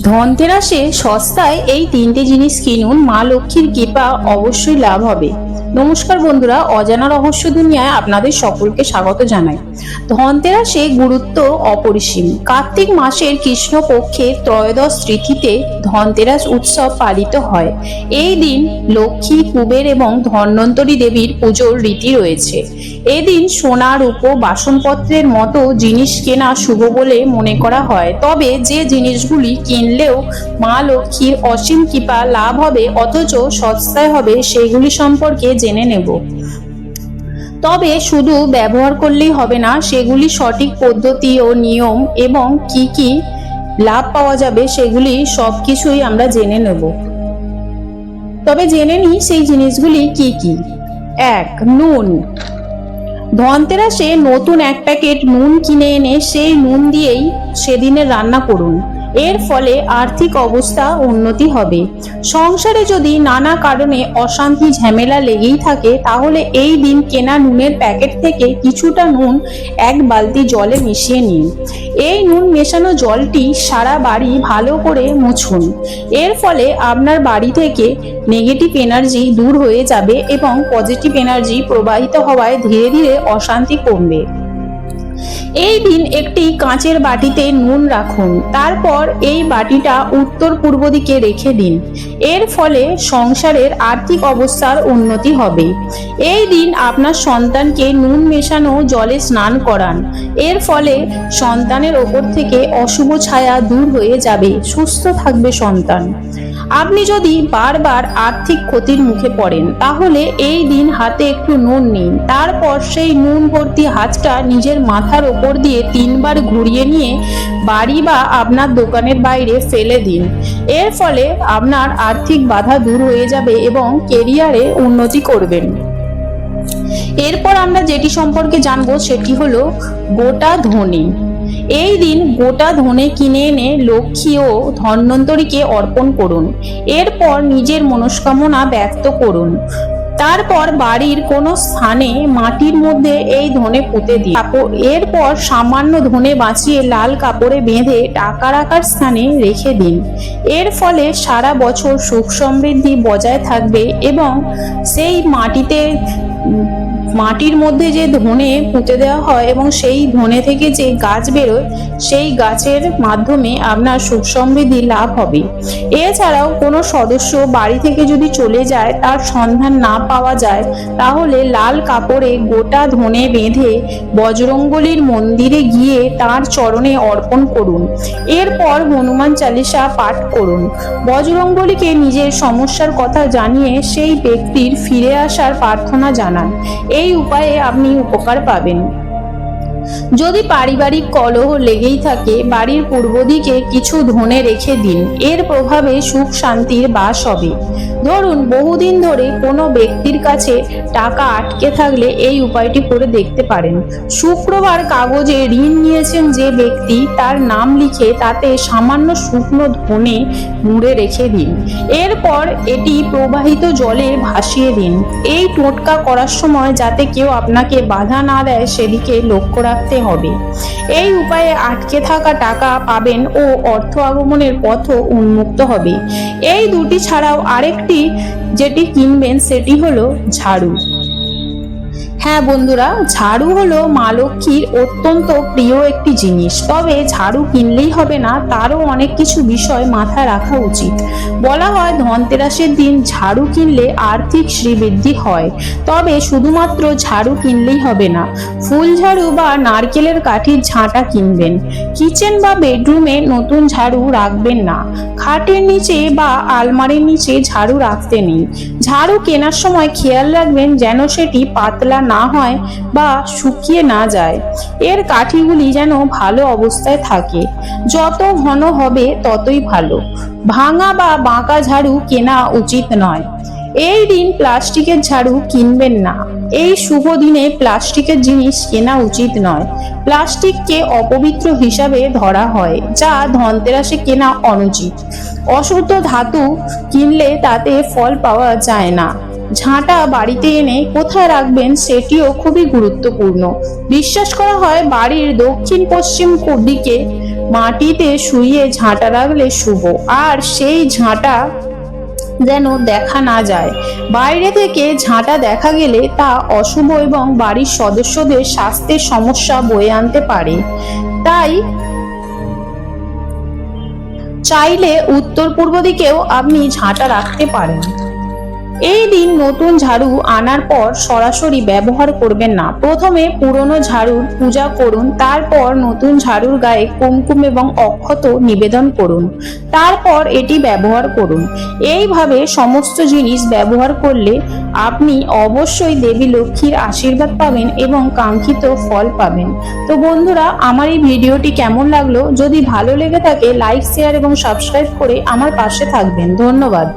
ধনতেরাসে সস্তায় এই তিনটে জিনিস কিনুন মা লক্ষ্মীর কৃপা অবশ্যই লাভ হবে। নমস্কার বন্ধুরা, অজানা রহস্য দুনিয়ায় আপনাদের সকলকে স্বাগত জানাই। ধনতেরাসে গুরুত্ব অপরিসীম। কার্তিক মাসের কৃষ্ণপক্ষের ত্রয়োদশ তিথিতে ধনতেরাস উৎসব পালিত হয়। এই দিন লক্ষ্মী, কুবের এবং ধন্বন্তরী দেবীর পুজোর রীতি রয়েছে। এদিন সোনা রূপো বাসনপত্রের মতো জিনিস কেনা শুভ বলে মনে করা হয়। তবে যে জিনিসগুলি কিনলেও মা লক্ষ্মীর অসীম কৃপা লাভ হবে, অথচ সস্তায় হবে সেগুলি সম্পর্কে জেনে নেব। তবে শুধু ব্যবহার করলেই হবে না, সেগুলি সঠিক পদ্ধতি ও নিয়ম এবং কি কি লাভ পাওয়া যাবে সেগুলি সব কিছুই আমরা জেনে নেব। তবে জেনে নিই সেই জিনিসগুলি কি কি। এক, নুন। ধনতেরাসে নতুন এক প্যাকেট নুন কিনে এনে সেই নুন দিয়েই সেদিনের রান্না করুন। এর ফলে আর্থিক অবস্থা উন্নতি হবে। সংসারে যদি নানা কারণে অশান্তি ঝামেলা লেগেই থাকে, তাহলে এই দিন কেনা নুনের প্যাকেট থেকে কিছুটা নুন এক বালতি জলে মিশিয়ে নিন। এই নুন মেশানো জলটি সারা বাড়ি ভালো করে মুছুন। এর ফলে আপনার বাড়ি থেকে নেগেটিভ এনার্জি দূর হয়ে যাবে এবং পজিটিভ এনার্জি প্রবাহিত হওয়ায় ধীরে ধীরে অশান্তি কমবে। এই দিন একটি কাঁচের বাটিতে নুন রাখুন। তারপর এই বাটিটা উত্তর পূর্ব দিকে রেখে দিন। এর ফলে সংসারের আর্থিক অবস্থার উন্নতি হবে। এই দিন আপনার সন্তানকে নুন মেশানো, জলে স্নান করান। এর ফলে সন্তানের ওপর থেকে অশুভ ছায়া দূর হয়ে যাবে। সুস্থ থাকবে সন্তান। আপনি যদি বারবার আর্থিক ক্ষতির মুখে পড়েন, তাহলে এই দিন হাতে একটু নুন নিন। তারপর সেই নুন ভর্তি হাতটা নিজের মাথার ওপর দিয়ে তিনবার ঘুরিয়ে নিয়ে বাড়ি বা আপনার দোকানের বাইরে ফেলে দিন। এর ফলে আপনার আর্থিক বাধা দূর হয়ে যাবে এবং কেরিয়ারে উন্নতি করবেন। এরপর আমরা যেটি সম্পর্কে জানব সেটি হলো গোটা ধনী। এই দিন গোটা ধনে কিনে এনে লক্ষ্মী ও ধন্বন্তরীকে অর্পণ করুন। এরপর নিজের মনস্কামনা ব্যক্ত করুন। তারপর বাড়ির কোনো স্থানে মাটির মধ্যে এই ধনে পুঁতে দিন। এরপর সামান্য ধনে বাঁচিয়ে লাল কাপড়ে বেঁধে টাকা রাখার স্থানে রেখে দিন। এর ফলে সারা বছর সুখ সমৃদ্ধি বজায় থাকবে এবং সেই মাটিতে মাটির মধ্যে যে ধনে পুঁতে দেওয়া হয় এবং সেই ধনে থেকে যে গাছ বেরোয়, সেই গাছের মাধ্যমে আপনার সুখ সমৃদ্ধি লাভ হবে। এছাড়াও কোনো সদস্য বাড়ি থেকে যদি চলে যায়, তার সন্ধান না পাওয়া যায়, তাহলে লাল কাপড়ে গোটা ধনে বেঁধে বজরঙ্গলির মন্দিরে গিয়ে তার চরণে অর্পণ করুন। এরপর হনুমান চালিসা পাঠ করুন। বজরঙ্গলিকে নিজের সমস্যার কথা জানিয়ে সেই ব্যক্তির ফিরে আসার প্রার্থনা জানান। এই উপায়ে আপনি উপকার পাবেন। যদি পারিবারিক কলহ লেগেই থাকে, বাড়ির পূর্ব দিকে কিছু ধনে রেখে দিন। এর প্রভাবে সুখ শান্তির বাস হবে। ধরুন, বহুদিন ধরে কোনো ব্যক্তির কাছে টাকা আটকে থাকলে এই উপায়টি করে দেখতে পারেন। শুক্রবার কাগজে ঋণ নিয়েছেন যে ব্যক্তি, তার নাম লিখে তাতে সামান্য শুকনো ধনে মুড়ে রেখে দিন। এরপর এটি প্রবাহিত জলে ভাসিয়ে দিন। এই টোটকা করার সময় যাতে কেউ আপনাকে বাধা না দেয়, সেদিকে লক্ষ্য রাখতে হবে। এই উপায়ে আটকে থাকা টাকা পাবেন ও অর্থ আগমনের পথও উন্মুক্ত হবে। এই দুটি ছাড়াও আরেকটি যেটি কিনবেন সেটি হলো ঝাড়ু। হ্যাঁ বন্ধুরা, ঝাড়ু হলো মা লক্ষ্মীর অত্যন্ত প্রিয় একটি জিনিস। তবে ঝাড়ু কিনলেই হবে না, তারও অনেক কিছু বিষয় মাথায় রাখা উচিত। বলা হয় ধনতেরাসের দিন ঝাড়ু কিনলে আর্থিক শ্রীবৃদ্ধি হয়। তবে শুধুমাত্র ঝাড়ু কিনলেই হবে না, ফুল ঝাড়ু বা নারকেলের কাঠির ঝাঁটা কিনবেন। কিচেন বা বেডরুমে নতুন ঝাড়ু রাখবেন না। খাটের নিচে বা আলমারির নিচে ঝাড়ু রাখতে নেই। ঝাড়ু কেনার সময় খেয়াল রাখবেন যেন সেটি পাতলা না হয় বা শুকিয়ে না যায়। এর কাঠিগুলি যেন ভালো অবস্থায় থাকে। যত ঘন হবে ততই ভালো। ভাঙা বা বাঁকা ঝাড়ু কেনা উচিত নয়। এই দিন প্লাস্টিকের ঝাড়ু কিনবেন না। এই শুভ দিনে প্লাস্টিকের জিনিস কেনা উচিত নয়। প্লাস্টিককে অপবিত্র হিসাবে ধরা হয়, যা ধনতেরাসে কেনা অনুচিত। অশুদ্ধ ধাতু কিনলে তাতে ফল পাওয়া যায় না। ঝাঁটা বাড়িতে এনে কোথায় রাখবেন সেটিও খুবই গুরুত্বপূর্ণ। বিশ্বাস করা হয় বাড়ির দক্ষিণ পশ্চিম দিকে মাটিতে শুয়ে ঝাঁটা রাখলে শুভ, আর সেই ঝাঁটা যেন দেখা না যায়। বাইরে থেকে ঝাঁটা দেখা গেলে তা অশুভ এবং বাড়ির সদস্যদের স্বাস্থ্যের সমস্যা বয়ে আনতে পারে। তাই চাইলে উত্তর পূর্ব দিকেও আপনি ঝাঁটা রাখতে পারেন। এই দিন নতুন ঝাড়ু আনার পর সরাসরি ব্যবহার করবেন না। প্রথমে পুরনো ঝাড়ুর পূজা করুন, তারপর নতুন ঝাড়ুর গায়ে কুমকুম এবং অক্ষত নিবেদন করুন, তারপর এটি ব্যবহার করুন। এইভাবে সমস্ত জিনিস ব্যবহার করলে আপনি অবশ্যই দেবী লক্ষ্মীর আশীর্বাদ পাবেন এবং কাঙ্ক্ষিত ফল পাবেন। তো বন্ধুরা, আমার এই ভিডিওটি কেমন লাগল? যদি ভালো লেগে থাকে, লাইক, শেয়ার এবং সাবস্ক্রাইব করে আমার পাশে থাকবেন। ধন্যবাদ।